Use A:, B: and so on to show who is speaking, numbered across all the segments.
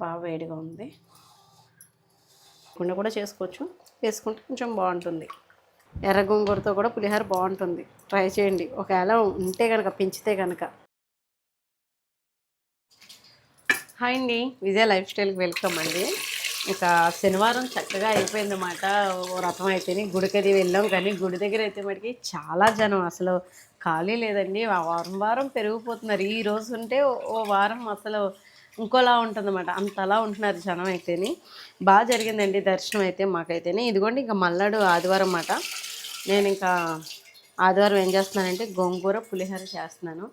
A: బాగా వేడిగా ఉంది. కుండ కూడా చేసుకోవచ్చు. వేసుకుంటే కొంచెం బాగుంటుంది. ఎర్ర గోంగూరతో కూడా పులిహోర బాగుంటుంది. ట్రై చేయండి. ఒకవేళ ఉంటే కనుక పెంచితే కనుక హాయ్ అండి. విజయ లైఫ్ స్టైల్కి వెల్కమ్ అండి. ఇక శనివారం చక్కగా అయిపోయిందన్నమాట ఓ రథం అయితేనే గుడికది వెళ్ళాం కానీ గుడి దగ్గర అయితే మటుకి చాలా జనం. అసలు ఖాళీ లేదండి. వారం వారం పెరిగిపోతున్నారు. ఈ రోజు ఉంటే ఓ వారం అసలు ఇంకోలా ఉంటుందన్నమాట. అంతలా ఉంటున్నారు జనం అయితేనే. బాగా జరిగిందండి దర్శనం అయితే మాకైతేనే. ఇదిగోండి ఇంకా మల్లాడు ఆదివారం అన్నమాట నేను ఇంకా ఆదివారం ఏం చేస్తున్నానంటే గోంగూర పులిహోర చేస్తున్నాను.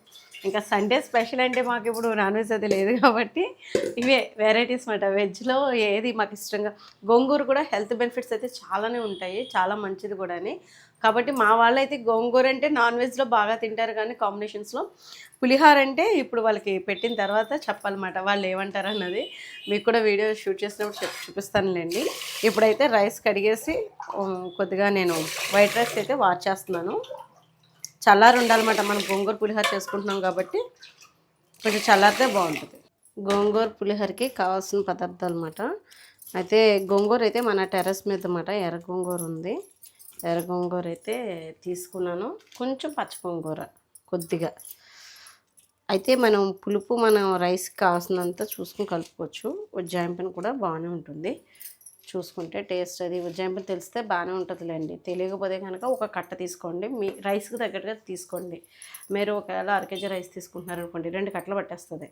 A: ఇంకా సండే స్పెషల్ అంటే మాకు ఇప్పుడు నాన్ వెజ్ అది లేదు కాబట్టి ఇవే వెరైటీస్ మాట. వెజ్లో ఏది మాకు ఇష్టంగా గోంగూర కూడా హెల్త్ బెనిఫిట్స్ అయితే చాలానే ఉంటాయి చాలా మంచిది కూడా కాబట్టి మా వాళ్ళైతే గోంగూర అంటే నాన్ వెజ్లో బాగా తింటారు కానీ కాంబినేషన్స్లో పులిహోర అంటే ఇప్పుడు వాళ్ళకి పెట్టిన తర్వాత చెప్పాలన్నమాట. వాళ్ళు ఏమంటారు అన్నది మీకు కూడా వీడియో షూట్ చేసినప్పుడు చెప్ చూపిస్తానులేండి. ఇప్పుడైతే రైస్ కడిగేసి కొద్దిగా నేను వైట్ రైస్ అయితే వాచ్ చేస్తున్నాను. చల్లారి ఉండాలన్నమాట మనం గోంగూర పులిహోర చేసుకుంటున్నాం కాబట్టి కొంచెం చల్లారితే బాగుంటుంది. గోంగూర పులిహోరకి కావాల్సిన పదార్థాలు అన్నమాట అయితే గోంగూర అయితే మన టెర్రస్ మీద అనమాట ఎర్ర గోంగూర ఉంది. ఎర్ర గోంగూర అయితే తీసుకున్నాను. కొంచెం పచ్చ గోంగూర కొద్దిగా. అయితే మనం పులుపు మనం రైస్కి కావాల్సినంత చూసుకుని కలుపుకోవచ్చు. ఉజ్జాయింపని కూడా బాగానే ఉంటుంది. చూసుకుంటే టేస్ట్ అది ఉజ్జాయింపని తెలిస్తే బాగానే ఉంటుందిలేండి. తెలియకపోతే కనుక ఒక కట్ట తీసుకోండి. మీ రైస్కి తగ్గట్టుగా తీసుకోండి. మీరు ఒకవేళ అర కేజీ రైస్ తీసుకుంటున్నారనుకోండి రెండు కట్టలు పట్టేస్తుంది.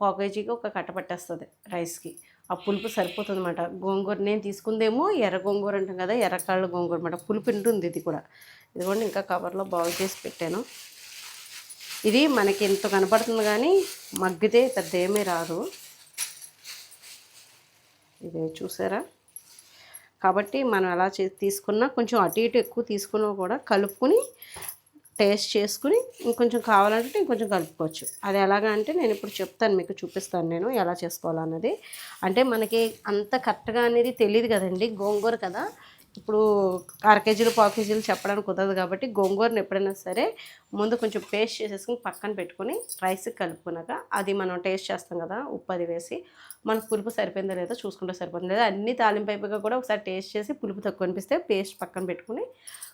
A: పావు కేజీకి ఒక కట్ట పట్టేస్తుంది రైస్కి. ఆ పులుపు సరిపోతుంది అనమాట గోంగూర నేను తీసుకుందేమో ఎర్ర గోంగూర అంటాం కదా ఎర్రకాళ్ళ గోంగూర అనమాట పులుపు ఉంటుంది ఇది కూడా. ఇదిగోండి ఇంకా కవర్లో బాగు చేసి పెట్టాను. ఇది మనకి ఎంత కనపడుతుంది కానీ మగ్గితే పెద్ద ఏమీ రాదు. ఇది చూసారా? కాబట్టి మనం ఎలా చే తీసుకున్నా కొంచెం అటు ఇటు ఎక్కువ తీసుకున్నా కూడా కలుపుకుని టేస్ట్ చేసుకుని ఇంకొంచెం కావాలంటే ఇంకొంచెం కలుపుకోవచ్చు. అది ఎలాగా అంటే నేను ఇప్పుడు చెప్తాను మీకు చూపిస్తాను నేను ఎలా చేసుకోవాలన్నది. అంటే మనకి అంత కరెక్ట్గా అనేది తెలియదు కదండి గోంగూర కదా. ఇప్పుడు అర కేజీలు పావు కేజీలు చెప్పడానికి కుదరదు కాబట్టి గోంగూరని ఎప్పుడైనా సరే ముందు కొంచెం పేస్ట్ చేసేసుకుని పక్కన పెట్టుకొని రైస్కి కలుపుకున్నాక అది మనం టేస్ట్ చేస్తాం కదా ఉప్పు అది వేసి. మనకు పులుపు సరిపోయిందో లేదో చూసుకుంటే సరిపోతుంది. లేదా అన్ని తాలింపు కూడా ఒకసారి టేస్ట్ చేసి పులుపు తక్కువ అనిపిస్తే పేస్ట్ పక్కన పెట్టుకుని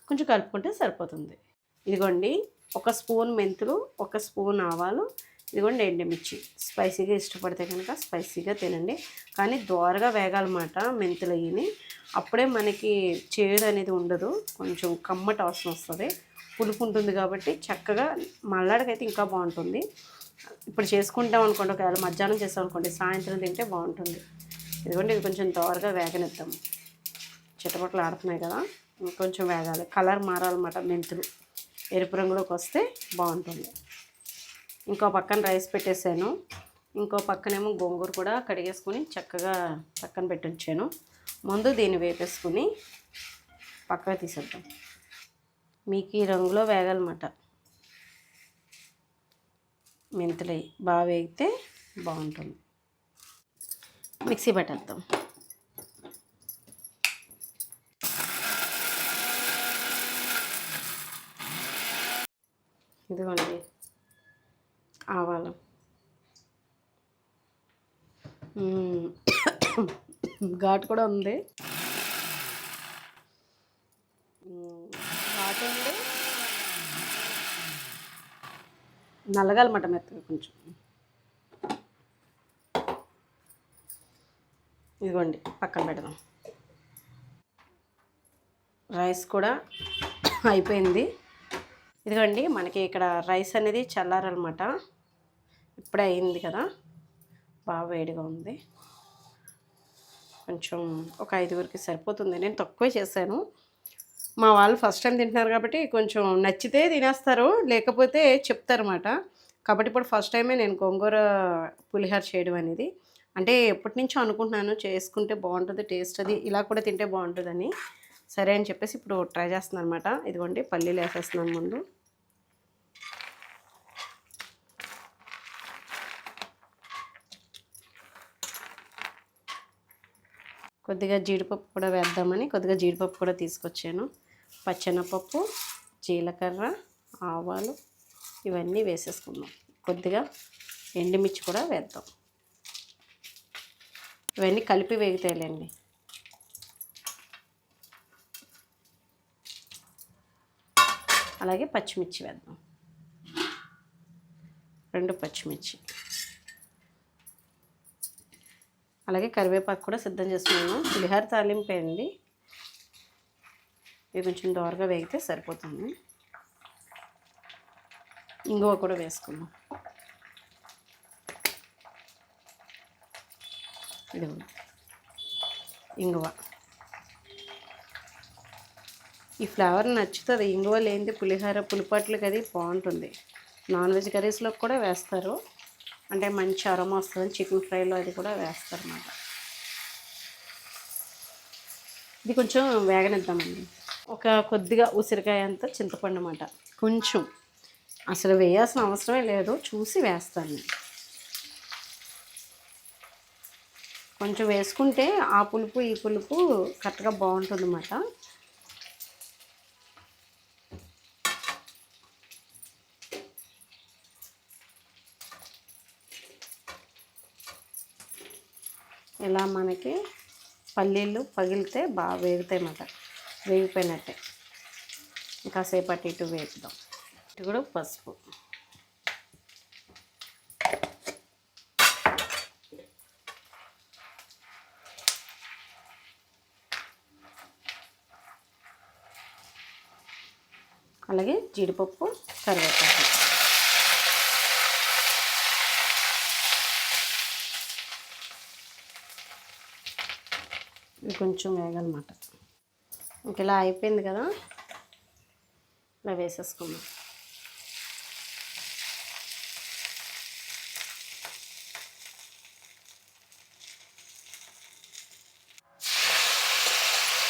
A: కొంచెం కలుపుకుంటే సరిపోతుంది. ఇదిగోండి ఒక స్పూన్ మెంతులు ఒక స్పూన్ ఆవాలు ఇదిగోండి ఎండుమిర్చి. స్పైసీగా ఇష్టపడితే కనుక స్పైసీగా తినండి. కానీ దోరగా వేగాలన్నమాట మెంతులు అయ్యి అప్పుడే మనకి చేదు అనేది ఉండదు. కొంచెం కమ్మటి అవసరం వస్తుంది. పులుపు ఉంటుంది కాబట్టి చక్కగా మల్లాడికైతే ఇంకా బాగుంటుంది. ఇప్పుడు చేసుకుంటాం అనుకోండి ఒకవేళ మధ్యాహ్నం చేస్తాం అనుకోండి సాయంత్రం తింటే బాగుంటుంది. ఇదిగోండి ఇది కొంచెం దోరగా వేగనిద్దాం. చిట్టపట్లు ఆడుతున్నాయి కదా ఇంకొంచెం వేగాలి. కలర్ మారాలన్నమాట మెంతులు. ఎరుపు రంగులోకి వస్తే బాగుంటుంది. ఇంకో పక్కన రైస్ పెట్టేసాను. ఇంకో పక్కనేమో గోంగూర కూడా కడిగేసుకుని చక్కగా పక్కన పెట్టి ఉంచాను ముందు దీన్ని వేపేసుకుని పక్కకు తీసేద్దాం. మీకు ఈ రంగులో వేగాలన్నమాట. మెంతులై బాగా వేగితే బాగుంటుంది. మిక్సీ పెట్టేద్దాం. ఇదిగోండి. ఆవాలం. మ్మ్. ఘాటు కూడా ఉంది. ఘాట్ ఘాటు ఉంది నల్లగాలన్నమాట మెత్తగా కొంచెం. ఇదిగోండి పక్కన పెడదాం. రైస్ కూడా అయిపోయింది. ఇదిగోండి మనకి ఇక్కడ రైస్ అనేది చల్లారనమాట ఇప్పుడే అయింది కదా. బాగా వేడిగా ఉంది. కొంచెం ఒక ఐదుగురికి సరిపోతుంది. నేను తక్కువే చేశాను. మా వాళ్ళు ఫస్ట్ టైం తింటున్నారు కాబట్టి కొంచెం నచ్చితే తినేస్తారు లేకపోతే చెప్తారన్నమాట. కాబట్టి ఇప్పుడు ఫస్ట్ టైమే నేను గోంగూర పులిహోర చేయడం అనేది. అంటే ఎప్పటి నుంచో అనుకుంటున్నాను చేసుకుంటే బాగుంటుంది టేస్ట్ అది ఇలా కూడా తింటే బాగుంటుందని. సరే అని చెప్పేసి ఇప్పుడు ట్రై చేస్తున్నాను అనమాట ఇదిగోండి పల్లీలు వేసేస్తున్నాను ముందు. కొద్దిగా జీడిపప్పు కూడా వేద్దామని కొద్దిగా జీడిపప్పు కూడా తీసుకొచ్చాను. పచ్చెనపప్పు జీలకర్ర ఆవాలు ఇవన్నీ వేసేసుకుందాం. కొద్దిగా ఎండుమిర్చి కూడా వేద్దాం. ఇవన్నీ కలిపి వేగుతాయిలేండి అలాగే పచ్చిమిర్చి వేద్దాం. రెండు పచ్చిమిర్చి. అలాగే కరివేపాకు కూడా సిద్ధం చేసుకున్నాను. పులిహార తాలింపు అండి. ఇది కొంచెం దోరగా వేగితే సరిపోతుంది. ఇంగువ కూడా వేసుకుందాం. ఇది ఇంగువ. ఈ ఫ్లేవర్ నచ్చుతుంది. ఇంగువ లేనిది పులిహోర పులిపాట్లు అది బాగుంటుంది. నాన్ వెజ్ కర్రీస్లో కూడా వేస్తారు. అంటే మంచి అరమ వస్తుంది చికెన్ ఫ్రైలో అది కూడా వేస్తారు అన్నమాట ఇది కొంచెం వేగనిద్దామండి. ఒక కొద్దిగా ఉసిరికాయ అంత చింతపండు అనమాట కొంచెం. అసలు వేయాల్సిన అవసరమే లేదు. చూసి వేస్తాను. కొంచెం వేసుకుంటే ఆ పులుపు ఈ పులుపు కరెక్ట్గా బాగుంటుంది ఇలా మనకి పల్లీలు పగిలితే బాగా వేగుతాయి అన్నమాట. వేగిపోయినట్టే. ఇంకాసేపటి ఇటు వేపుదాం ఇటు కూడా పసుపు. అలాగే జీడిపప్పు కరివేపాకు. ఇంకొంచెం కొంచెం ఇంక ఇలా అయిపోయింది కదా? ఇలా వేసేసుకుందాం.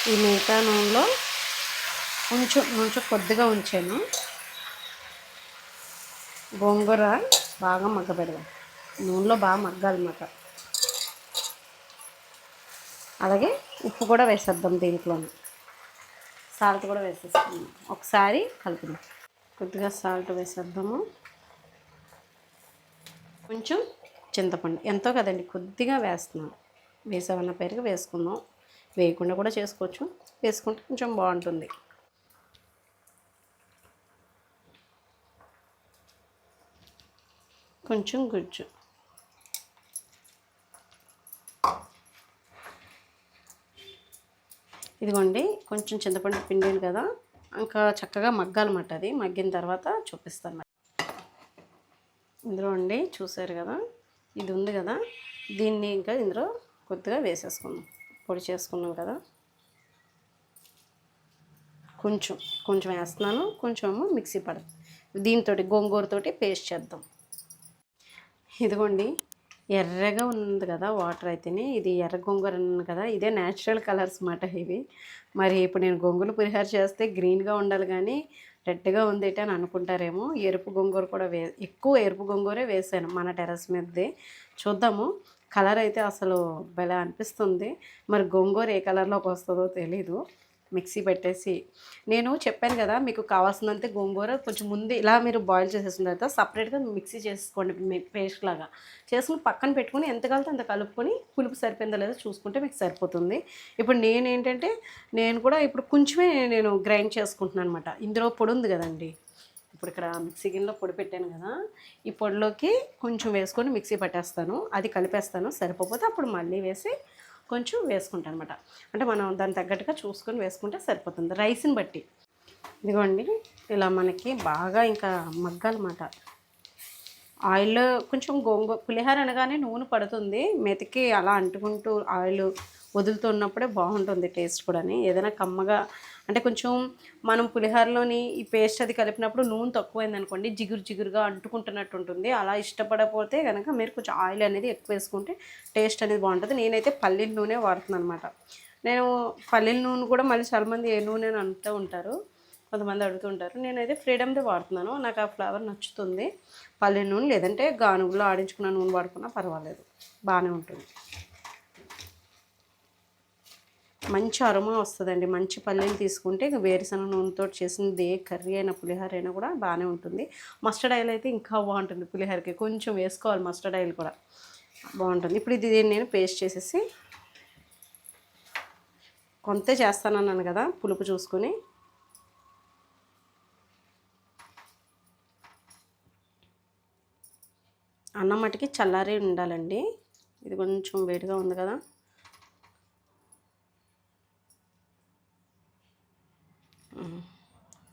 A: ఈ మిగతా నూనెలో కొంచెం కొంచెం కొద్దిగా ఉంచాను. గోంగూర బాగా మగ్గబెడదాం. నూనెలో బాగా మగ్గాలి మాట అలాగే ఉప్పు కూడా వేసేద్దాం దీంట్లో సాల్ట్ కూడా వేసేస్తాము ఒకసారి కలుపుదాం. కొద్దిగా సాల్ట్ వేసేద్దాము. కొంచెం చింతపండు. ఎంతో కదండి కొద్దిగా వేస్తున్నాం వేసామన్న పేరుగా వేసుకుందాం. వేయకుండా కూడా చేసుకోవచ్చు. వేసుకుంటే కొంచెం బాగుంటుంది. కొంచెం గుజ్జు. ఇదిగోండి కొంచెం చింతపండు పిండిని కదా ఇంకా చక్కగా మగ్గాలన్నమాట అది. మగ్గిన తర్వాత చూపిస్తాను. ఇందులో అండి చూసారు కదా ఇది ఉంది కదా దీన్ని ఇంకా ఇందులో కొద్దిగా వేసేసుకుందాం. పొడి చేసుకున్నాం కదా. కొంచెం కొంచెం వేస్తున్నాను కొంచెము మిక్సీ పడ దీంతో గోంగూరతోటి పేస్ట్ చేద్దాం. ఇదిగోండి ఎర్రగా ఉంది కదా వాటర్ అయితేనే. ఇది ఎర్ర గోంగూర అన్నాను కదా ఇదే న్యాచురల్ కలర్స్ మాట ఇవి. మరి ఇప్పుడు నేను గొంగులు పులిహార చేస్తే గ్రీన్గా ఉండాలి కానీ రెడ్గా ఉంది అని అనుకుంటారేమో. ఎరుపు గొంగూర కూడా వే ఎక్కువ ఎరుపు గొంగూరే వేసాను మన టెరస్ మీదది చూద్దాము కలర్ అయితే అసలు భలే అనిపిస్తుంది. మరి గొంగూర ఏ కలర్లోకి వస్తుందో తెలీదు. మిక్సీ పెట్టేసి. నేను చెప్పాను కదా మీకు కావాల్సినంత గోంగూర కొంచెం ముందు ఇలా మీరు బాయిల్ చేసేసిన తర్వాత సపరేట్గా మిక్సీ చేసుకోండి పేస్ట్ లాగా. చేసుకుని పక్కన పెట్టుకుని ఎంత కలితే అంత కలుపుకొని పులుపు సరిపోయిందో లేదో చూసుకుంటే మీకు సరిపోతుంది. ఇప్పుడు నేను ఏంటంటే నేను కూడా ఇప్పుడు కొంచెమే నేను గ్రైండ్ చేసుకుంటున్నాను అనమాట ఇందులో పొడి ఉంది కదండి. ఇప్పుడు ఇక్కడ మిక్సీ గిన్నెలో పొడి పెట్టాను కదా ఈ పొడిలోకి కొంచెం వేసుకొని మిక్సీ పట్టేస్తాను. అది కలిపేస్తాను. సరిపోతే అప్పుడు మళ్ళీ వేసి కొంచెం వేసుకుంటాను అనమాట అంటే మనం దాని తగ్గట్టుగా చూసుకొని వేసుకుంటే సరిపోతుంది. రైస్ని బట్టి. ఇదిగోండి ఇలా మనకి బాగా ఇంకా మగ్గాలన్నమాట. ఆయిల్ కొంచెం గోంగూర పులిహోర అనగానే నూనె పడుతుంది. మెతికి అలా అంటుకుంటూ ఆయిల్ వదులుతున్నప్పుడే బాగుంటుంది టేస్ట్ కూడా ఏదైనా కమ్మగా అంటే కొంచెం మనం పులిహోరలోని ఈ పేస్ట్ అది కలిపినప్పుడు నూనె తక్కువైంది అనుకోండి జిగురు జిగురుగా అంటుకుంటున్నట్టు ఉంటుంది. అలా ఇష్టపడకపోతే కనుక మీరు కొంచెం ఆయిల్ అనేది ఎక్కువ వేసుకుంటే టేస్ట్ అనేది బాగుంటుంది. నేనైతే పల్లీల నూనె వాడుతున్నాను అనమాట నేను పల్లీల నూనె కూడా మళ్ళీ చాలామంది ఏ నూనె అని అంటూ ఉంటారు. కొంతమంది అడుగుతుంటారు నేనైతే ఫ్రీడమ్దే వాడుతున్నాను. నాకు ఆ ఫ్లేవర్ నచ్చుతుంది. పల్లె నూనె లేదంటే గానుగులో ఆడించుకున్న నూనె వాడుకున్నా పర్వాలేదు. బాగానే ఉంటుంది. మంచి అరుమ వస్తుందండి. మంచి పల్లెలు తీసుకుంటే ఇక వేరుశనగ నూనెతో చేసింది ఏ కర్రీ అయినా పులిహోర అయినా కూడా బాగానే ఉంటుంది. మస్టర్డ్ ఆయిల్ అయితే ఇంకా బాగుంటుంది పులిహోరకి. కొంచెం వేసుకోవాలి మస్టర్డ్ ఆయిల్ కూడా. బాగుంటుంది. ఇప్పుడు ఇది నేను పేస్ట్ చేసేసి కొంతే చేస్తానన్నాను కదా పులుపు చూసుకొని. అన్నం మటుకి చల్లారి ఉండాలండి. ఇది కొంచెం వేడిగా ఉంది కదా.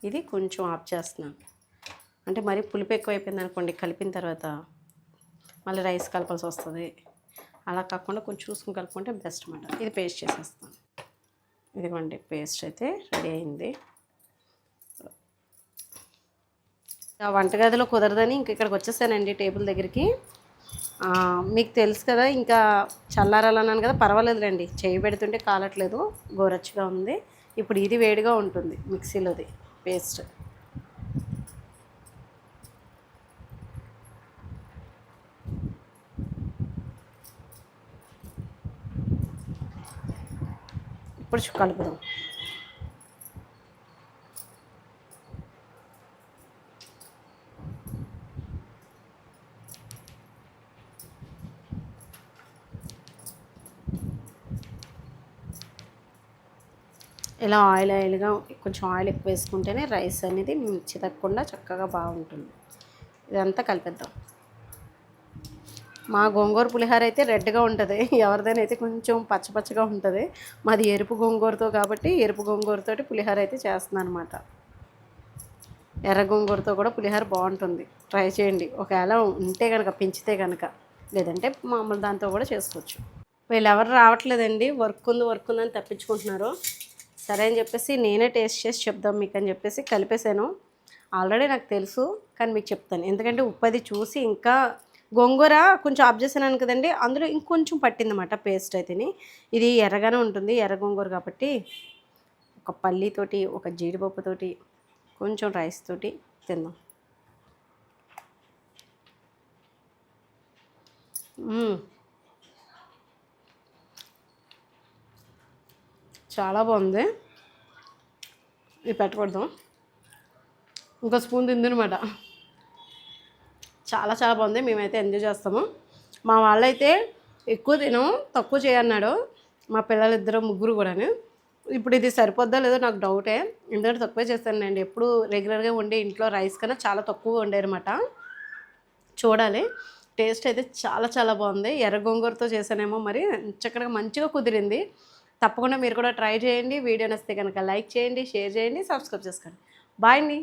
A: ఇది కొంచెం ఆఫ్ చేస్తున్నాను. అంటే మరీ పులుపు ఎక్కువైపోయింది అనుకోండి కలిపిన తర్వాత మళ్ళీ రైస్ కలపాల్సి వస్తుంది. అలా కాకుండా కొంచెం చూసుకుని కలుపుకుంటే బెస్ట్ అనమాట ఇది పేస్ట్ చేసేస్తాను. ఇదిగోండి పేస్ట్ అయితే రెడీ అయింది. ఆ వంటగదిలో కుదరదని ఇంక ఇక్కడికి వచ్చేసానండి టేబుల్ దగ్గరికి. మీకు తెలుసు కదా ఇంకా చల్లారాలన్నాను కదా పర్వాలేదులేండి. చేయి పెడుతుంటే కాలట్లేదు గోరచ్చగా ఉంది. ఇప్పుడు ఇది వేడిగా ఉంటుంది మిక్సీలోది. పేస్ట్. ఇప్పుడు కలుపుదాం. ఇలా ఆయిల్ ఆయిల్గా కొంచెం ఆయిల్ ఎక్కువ వేసుకుంటేనే రైస్ అనేది చితకకుండా చక్కగా బాగుంటుంది. ఇదంతా కలిపేద్దాం. మా గోంగూర పులిహోర అయితే రెడ్గా ఉంటుంది. ఎవరిదైనా అయితే కొంచెం పచ్చపచ్చగా ఉంటుంది. మాది ఎరుపు గోంగూరతో కాబట్టి ఎరుపు గోంగూరతోటి పులిహోర అయితే చేస్తున్నాను అనమాట ఎర్ర గోంగూరతో కూడా పులిహోర బాగుంటుంది. ట్రై చేయండి. ఒకవేళ ఉంటే కనుక పెంచితే కనుక లేదంటే మామూలు దాంతో కూడా చేసుకోవచ్చు. వీళ్ళు ఎవరు రావట్లేదండి. వర్క్ ఉంది వర్క్ ఉందని తప్పించుకుంటున్నారు. సరే అని చెప్పేసి నేనే టేస్ట్ చేసి చెప్దాం మీకు అని చెప్పేసి కలిపేశాను. ఆల్రెడీ నాకు తెలుసు కానీ మీకు చెప్తాను. ఎందుకంటే ఉప్పు అది చూసి ఇంకా గోంగూర కొంచెం ఆఫ్ చేసాను కదండి అందులో ఇంకొంచెం పట్టిందన్నమాట పేస్ట్ అయితేని. ఇది ఎర్రగానే ఉంటుంది ఎర్ర గోంగూర కాబట్టి ఒక పల్లీతోటి ఒక జీడిపప్పుతోటి కొంచెం రైస్ తోటి తిందాం. మ్మ్. చాలా బాగుంది. ఇది పెట్టకూడదాం. ఇంకో స్పూన్ తిందనమాట. చాలా చాలా బాగుంది. మేమైతే ఎంజాయ్ చేస్తాము. మా వాళ్ళైతే ఎక్కువ తినం తక్కువ చేయన్నాడు మా పిల్లలిద్దరు ముగ్గురు కూడాను. ఇప్పుడు ఇది సరిపోద్దా లేదో నాకు డౌటే. ఎందుకంటే తక్కువే నేను ఎప్పుడు రెగ్యులర్గా వండే ఇంట్లో రైస్ కన్నా చాలా తక్కువ వండారన్నమాట. చూడాలి. టేస్ట్ అయితే చాలా చాలా బాగుంది. ఎర్ర గోంగూరతో చేశానేమో మరి. చక్కగా మంచిగా కుదిరింది. తప్పకుండా మీరు కూడా ట్రై చేయండి. వీడియో నచ్చితే కనుక లైక్ చేయండి షేర్ చేయండి సబ్స్క్రైబ్ చేసుకోండి. బాయ్ అండి.